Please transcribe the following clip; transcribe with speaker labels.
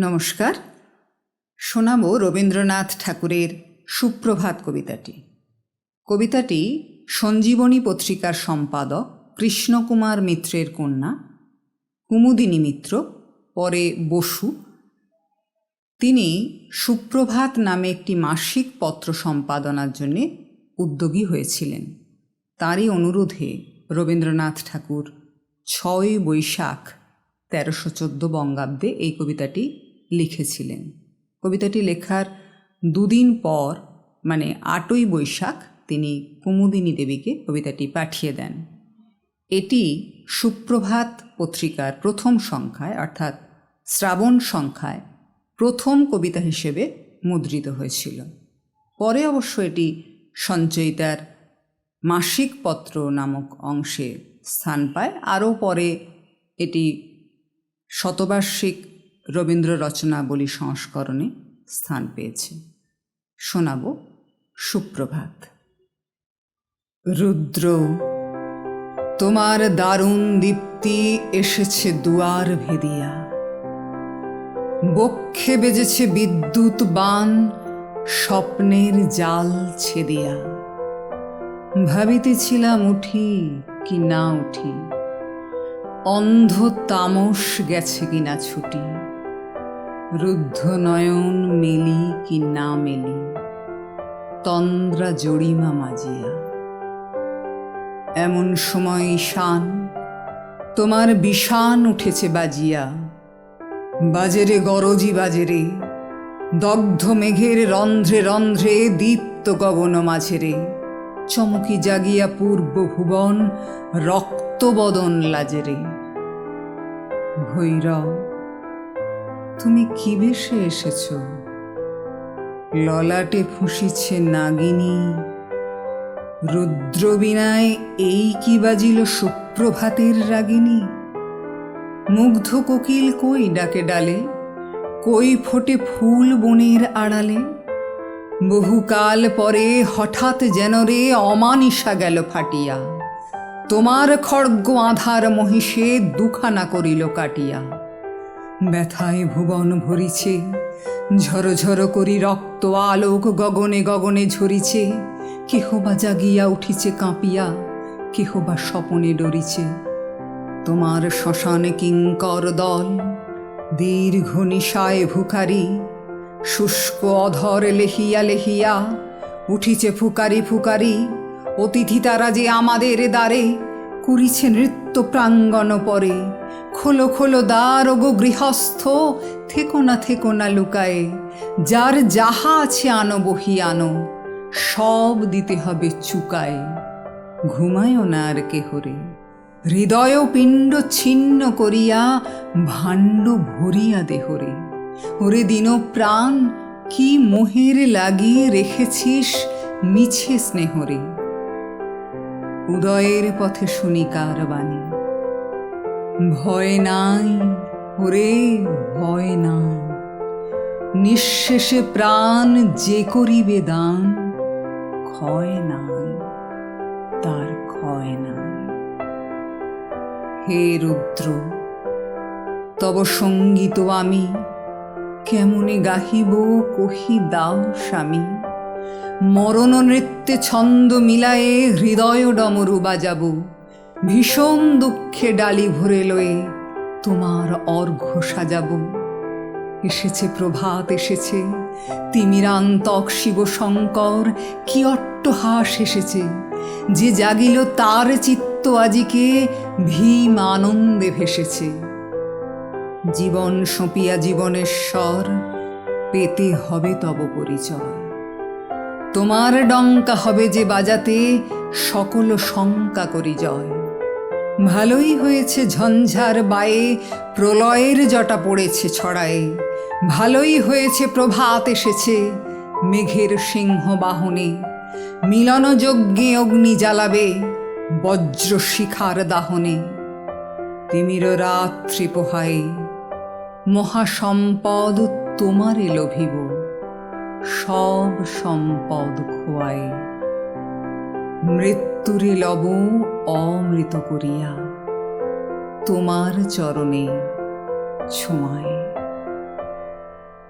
Speaker 1: নমস্কার। শোনাব রবীন্দ্রনাথ ঠাকুরের সুপ্রভাত কবিতাটি। কবিতাটি সঞ্জীবনী পত্রিকার সম্পাদক কৃষ্ণকুমার মিত্রের কন্যা, কুমুদিনী মিত্র, পরে বসু। তিনি সুপ্রভাত নামে একটি মাসিক পত্র সম্পাদনার জন্যে উদ্যোগী হয়েছিলেন। তারই অনুরোধে রবীন্দ্রনাথ ঠাকুর ছয় বৈশাখ তেরোশো চোদ্দ বঙ্গাব্দে এই কবিতাটি লিখেছিলেন। কবিতাটি লেখার দুদিন পর মানে আটই বৈশাখ, তিনি কুমুদিনী দেবীকে কবিতাটি পাঠিয়ে দেন। এটি সুপ্রভাত পত্রিকার প্রথম সংখ্যায়, অর্থাৎ শ্রাবণ সংখ্যায় প্রথম কবিতা হিসেবে মুদ্রিত হয়েছিল। পরে অবশ্য এটি সঞ্চয়িতার মাসিক পত্র নামক অংশে স্থান পায়। আরও পরে এটি শতবার্ষিক রবীন্দ্র রচনাবলী সংস্করণে স্থান পেয়েছে। শোনাব সুপ্রভাত। রুদ্র, তোমার দারুণ দীপ্তি এসেছে দুয়ার ভেদিয়া। বক্ষে বেজেছে বিদ্যুৎ বান, স্বপ্নের জাল ছেদিয়া। ভাবিতেছিলাম উঠি কি না উঠি, অন্ধ তামস গেছে কিনা ছুটি। রুদ্ধ নয়ন মেলি কি না মেলি? তন্দ্রা জড়িমা মাজিয়া। এমন সময় ঈশান, তোমার বিষান উঠেছে বাজিয়া। বাজেরে গরজি বাজেরে, দগ্ধ মেঘের রন্ধ্রে রন্ধ্রে দীপ্ত গগন মাঝেরে। চমকি জাগিয়া পূর্ব ভুবন রক্তবদন লাজেরে। ভৈরব তুমি কি বেশে এসেছ? ললাটে ফুঁসিছে নাগিনী। রুদ্রবীণায় এই কি বাজিল সুপ্রভাতের রাগিনী? মুগ্ধ কোকিল কই ডাকে ডালে? কই ফোটে ফুল বনের আড়ালে? বহুকাল পরে হঠাৎ যেন রে অমানিসা গেল ফাটিয়া। তোমার খড়গ আধার মহিষে দুখানা করিল কাটিয়া। ব্যথায় ভুবন ভরিছে, ঝরো ঝরো করি রক্ত আলোক গগনে গগনে ঝরিছে, কেহ বা জাগিয়া উঠিছে কাঁপিয়া, কেহ বা স্বপনে ডরিছে। তোমার শ্মশানে কিঙ্কর দল, দীর্ঘ নিশায় ভুখারি শুষ্ক অধর লেহিয়া লেহিয়া, উঠিছে ফুকারি ফুকারি, অতিথি তারা যে আমাদের দ্বারে করিছে নৃত্য প্রাঙ্গণ পরে। খোলো খোলো দ্বার গো গৃহস্থ, থেকো না থেকো না লুকায়ে। যার যাহা আছে আনো, বহি আনো। সব দিতে হবে চুকায়। ঘুমায়ও না আর কেহরে। হৃদয় পিণ্ড ছিন্ন করিয়া, ভাণ্ড ভরিয়া দেহরে। ওরে দিন প্রাণ কি মোহের লাগিয়ে রেখেছিস মিছে স্নেহরে। উদয়ের পথে শুনি কার বাণী ভয় নাই, ওরে ভয় নাই। নিঃশেষে প্রাণ যে করিবে দান, ক্ষয় নাই, তার ক্ষয় নাই। হে রুদ্র, তব সংগীত আমি, কেমনে গাহিব কহি দাও স্বামী। মরণ নৃত্যে ছন্দ মিলায়ে হৃদয় ডমরু বাজাব। ভীষণ দুঃখে ডালি ভরে লয়ে তোমার অর্ঘ্য সাজাব। এসেছে প্রভাত, এসেছে। তিমিরান্তক শিব শঙ্কর, কি অট্টহাস এসেছে। যে জাগিল তার চিত্ত আজিকে ভীম আনন্দে ভেসেছে। জীবন সঁপিয়া জীবনেশ্বর, পেতে হবে তব পরিচয়। তোমার ডঙ্কা হবে যে বাজাতে সকল শঙ্কা করি জয়। ভালোই হয়েছে ঝঞ্ঝার বায়ে, প্রলয়ের জটা পড়েছে ছড়ায়ে। ভালোই হয়েছে প্রভাত এসেছে মেঘের সিংহ বাহনে। মিলনযজ্ঞে অগ্নি জ্বালাবে বজ্র শিখার দাহনে। তিমির রাত্রি পোহায়ে, মহাসম্পদ তোমারে লোভিব। সব সম্পদ খোয়াই। মৃত্যুরে লব অমৃত করিয়া। তোমার চরণে ছোঁয়ায়